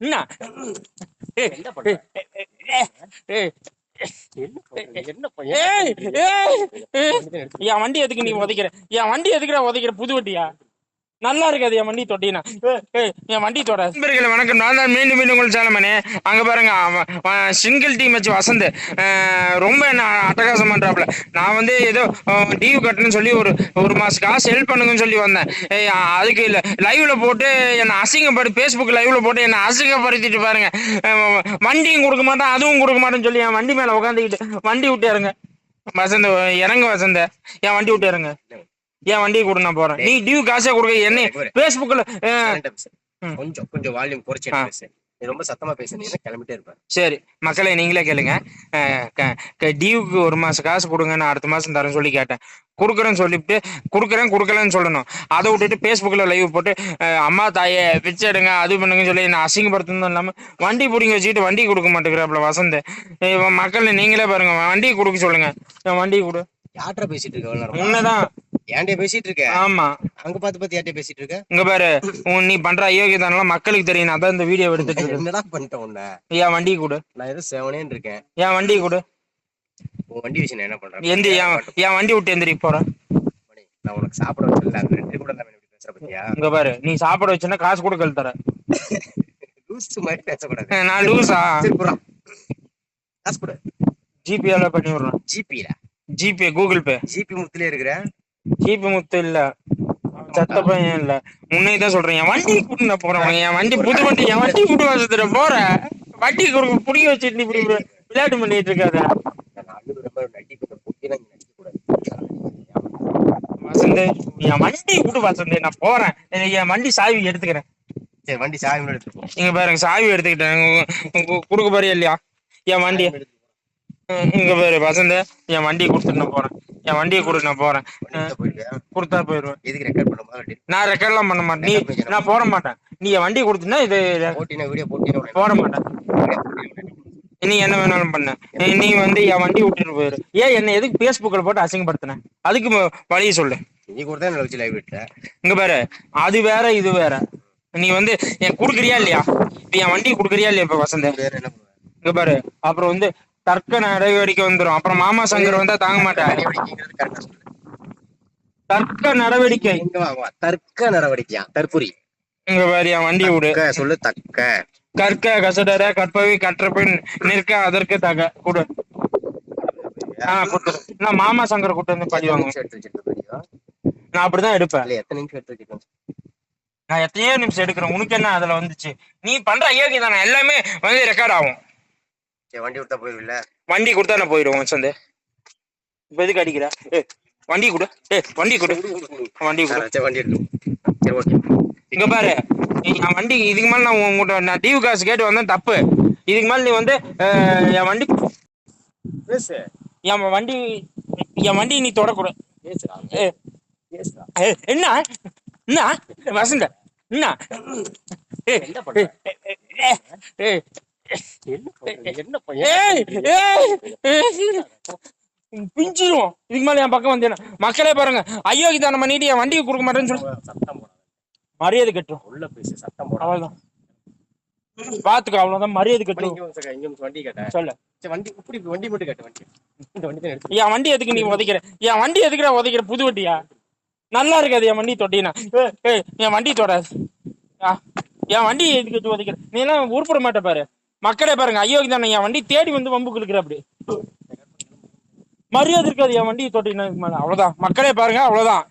என் வண்டி எதுக்கு நீ உதைக்கிற? என் வண்டி எதுக்குடா உதைக்கிற? புது வண்டியா? நல்லா இருக்காது என் வண்டி தொட்டினா. என் வண்டி தொட. நண்பர்களே வணக்கம். நான் தான் மீண்டும் மீண்டும் உங்களுக்கு சேலமனே. அங்க பாருங்க சிங்கிள் டீம் வச்சு வசந்த். ரொம்ப என்ன அட்டகாசம் பண்றாப்ல. நான் வந்து ஏதோ டியூ கட்டணும்னு சொல்லி ஒரு ஒரு மாசம் காசு ஹெல்ப் பண்ணுங்கன்னு சொல்லி வந்தேன். அதுக்கு இல்லை. லைவ்ல போட்டு என்னை அசிங்கப்படு ஃபேஸ்புக் லைவ்ல போட்டு என்னை அசிங்கப்படுத்திட்டு பாருங்க. வண்டியும் கொடுக்க மாட்டேன் அதுவும் கொடுக்க மாட்டேன்னு சொல்லி என் வண்டி மேல உட்காந்துக்கிட்டு வண்டி விட்டு இறங்க. வசந்த இறங்க வசந்த. என் வண்டி விட்டு இறங்க. என் வண்டியை கொடு நான் போறேன். நீ டியூ காசே கொடுக்க என்ன பேஸ்புக்ல. கொஞ்சம் கொஞ்சம் வால்யூம் குறைச்சு ரொம்ப சத்தமா பேசுனீங்கன்னா கிளம்பிட்டே இருப்பேன் சரி மக்களே நீங்களே கேளுங்க. டியூக்கு ஒரு மாசம் காசு கொடுங்க நான் அடுத்த மாசம் தரேன் சொல்லி கேட்டேன். கொடுக்குறேன்னு சொல்லிட்டு கொடுக்குறேன் கொடுக்கலன்னு சொல்லணும். அதை விட்டுட்டு ஃபேஸ்புக்கில் லைவ் போட்டு அம்மா தாயே பிச்சை எடுங்க அது பண்ணுங்கன்னு சொல்லி நான் அசிங்கப்படுத்தணும் இல்லாமல் வண்டி பிடிங்க வச்சுக்கிட்டு வண்டி கொடுக்க மாட்டேங்கிறாப்புல வசந்த். மக்கள் நீங்களே பாருங்க வண்டி கொடுக்க சொல்லுங்க. வண்டி கொடு. யார்கிட்ட பேசிட்டு இருக்க? உன்னதான். ஏன்டே பேசிட்டு இருக்க ஆமா. அங்க பார்த்து பார்த்து யார்கிட்ட பேசிட்டு இருக்க இங்க பாரு உன் நீ பண்ற அயோக்கியதானலாம் மக்களுக்கு தெரியும். நான் தான் இந்த வீடியோ எடுத்துட்டு இருக்கேன். என்னடா பண்ணிட்டேன் உன்னை? என் வண்டி கொடு. நான் ஏதோ செவனேன்னு இருக்கேன். என் வண்டி கொடு. உன் வண்டி விஷயம் என்ன பண்றேன்? எந்த என் என் வண்டி விட்டு எந்திரி போறேன். நான் உனக்கு சாப்பிட வச்சிடல அந்த ரெண்டு கூட நான் இப்படி பேசுற பத்தியா? இங்க பாரு நீ சாப்பாடு வச்சுன்னா காசு கொடுக்கல தர லூஸ் மாதிரி பேசக்கூடாது. நான் லூசா? சரி புறா காசு கொடு. ஜிபேல பண்ணி விடுறேன். ஜிபில ஜிபே கூகுள் பே ஜிபி முத்துலயே இருக்கிற? ஜிபே முத்து இல்ல. சத்த பையன் இல்ல. முன்னே தான் சொல்றேன். என் வண்டி கூட்டு நான் போறேன் என் வண்டி புது வண்டி. என் வண்டி கூட்டு வசத்துல போறேன். வண்டி கொடுக்க புடிக்க வச்சுட்டு இப்படி விளையாட்டு பண்ணிட்டு இருக்காத. வசந்த் என் வண்டி விட்டு வசந்த். நான் போறேன். என் வண்டி சாவி எடுத்துக்கிறேன். சரி வண்டி சாவி போ. இங்க பாருங்க சாவி எடுத்துக்கிட்டேன். கொடுக்க பாரு இல்லையா? என் வண்டி. இங்க பாரு வசந்த் என் வண்டியை கொடுத்துட்டு நான் போறேன். என் வண்டியை கொடு நான் போறேன்? கொடுத்தா போயிடுவேன் எதுக்கு ரெக்கார்ட் பண்ண மாதிரி நான் ரெக்கார்ட்லாம் பண்ண மாட்டேன். நீ நான் போட மாட்டேன். நீ என் வண்டி கொடுத்தனா இது போட்டினா வீடியோ போட்டினா போட மாட்டேன். நீ என்ன வேணாலும் பண்ண. நீ- வந்து என் வண்டி விட்டுட்டு போயிரு. ஏன் என்ன எதுக்கு பேஸ்புக்கில் போட்டு அசிங்கப்படுத்தின? அதுக்கு வழியை சொல்லு. நீ கூட தான் வச்சு லைவ் விட்ட இங்க பாரு அது வேற இது வேற. நீ வந்து என் குடுக்குறியா இல்லையா? இப்ப என் வண்டி குடுக்குறியா இல்லையா இப்ப வசந்த? இங்க பாரு அப்புறம் வந்து தர்க்க நடவடிக்கை வந்துரும். அப்புறம் மாமா சங்கர் வந்தா தாங்க சொல்லு. தர்க்க நடவடிக்கை. தர்க்க நடவடிக்கையா? தற்புரி இங்க பாரு என் வண்டி விடு. சொல்லு தக்க கற்க கசடர கற்பவை கற்றபின் நிற்க அதற்கு தக. கொடு. நான் மாமா சங்கர் கூட்டு வந்து வீடியோ நான் அப்படிதான் எடுப்பேன். எத்தனை நிமிஷம் எடுத்து நான் எத்தனையோ நிமிஷம் எடுக்கிறேன். உனக்கு என்ன அதுல வந்துச்சு? நீ பண்ற ஐயோக்கி தானே எல்லாமே வந்து ரெக்கார்ட் ஆகும். சரி வண்டி விட்டா போயிருவில்ல? வண்டி கொடுத்தா நான் போயிடுவோம் சந்து. இப்ப எதுக்கு அடிக்கிற? ஏ வண்டி கொடு. ஏ வண்டி கொடு. வண்டி கொடு. சரி வண்டி எடுத்து சரி ஓகே. இங்க பாரு நீ என் வண்டி இதுக்கு மேல நான் உங்ககிட்ட நான் டியூ காசு கேட்டு வந்தேன் தப்பு. இதுக்கு மேல நீ வந்து என் வண்டி பேசு. என் வண்டி என் வண்டி நீ தொடக்கூடாது. என்ன? என்ன? வசந்த. என்ன? பிஞ்சிரும் இதுக்கு மேல என் பக்கம் வந்தேன் மக்களே பாருங்க. ஐயோக்கு தானம் பண்ணிட்டு என் வண்டியை கொடுக்க மாட்டேன்னு சொல்லி. மரியாதை கட்டும் உள்ள பேசு சத்தம் போடாத. அவ்வளவுதான். பாத்துக்க அவ்வளவுதான். மரியாதை கட்டும் இங்க வந்து வந்து வண்டி கேட்டேன். சொல்லு. வண்டி இப்படி வண்டி மட்டும் கேட்ட வண்டி. இந்த வண்டி தான் என் வண்டி எதுக்கு நீ உதைக்கிற? என் வண்டி எதுக்குடா உதைக்கிற? புது வண்டியா? நல்லா இருக்காது என் வண்டி தொட்டினா. என் வண்டி தொடாது. என் வண்டி எதுக்கு உதைக்கிற? நீ எல்லாம் உருப்பட மாட்ட பாரு. மக்களே பாருங்க ஐயோ தானே என் வண்டி தேடி வந்து வம்பு இருக்கிற அப்படி மரியாதை இருக்காது என் வண்டி தொட்டினா மேல. அவ்வளவுதான். மக்களே பாருங்க அவ்வளவுதான்.